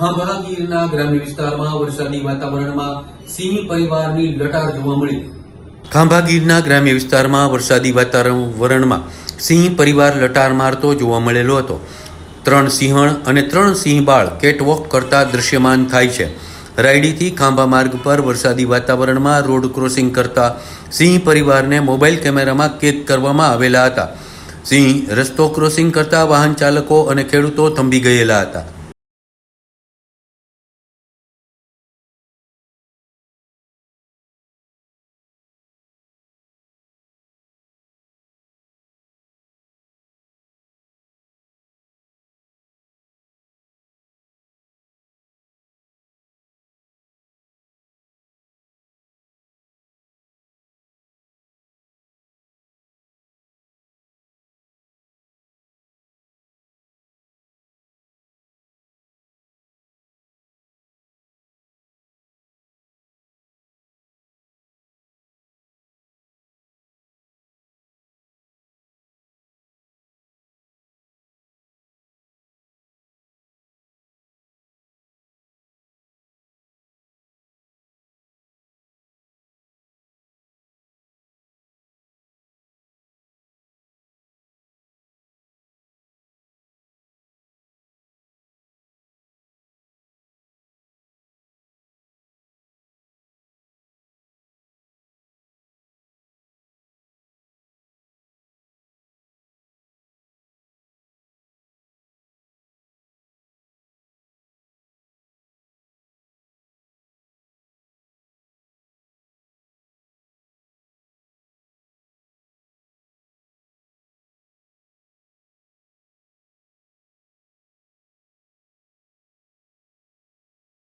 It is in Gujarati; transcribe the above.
ખાંભા ગીરના ગ્રામ્ય વિસ્તારમાં વરસાદી વાતાવરણમાં સિંહ પરિવારની લટાર જોવા મળી. ખાંભા ગીરના ગ્રામ્ય વિસ્તારમાં વરસાદી વાતાવરણમાં સિંહ પરિવાર લટાર મારતો જોવા મળેલો હતો. ત્રણ સિંહણ અને ત્રણ સિંહ બાળ કેટવોક કરતા દૃશ્યમાન થાય છે. રાયડીથી ખાંભા માર્ગ પર વરસાદી વાતાવરણમાં રોડ ક્રોસિંગ કરતા સિંહ પરિવારને મોબાઈલ કેમેરામાં કેદ કરવામાં આવેલા હતા. સિંહ રસ્તો ક્રોસિંગ કરતા વાહન ચાલકો અને ખેડૂતો થંભી ગયેલા હતા.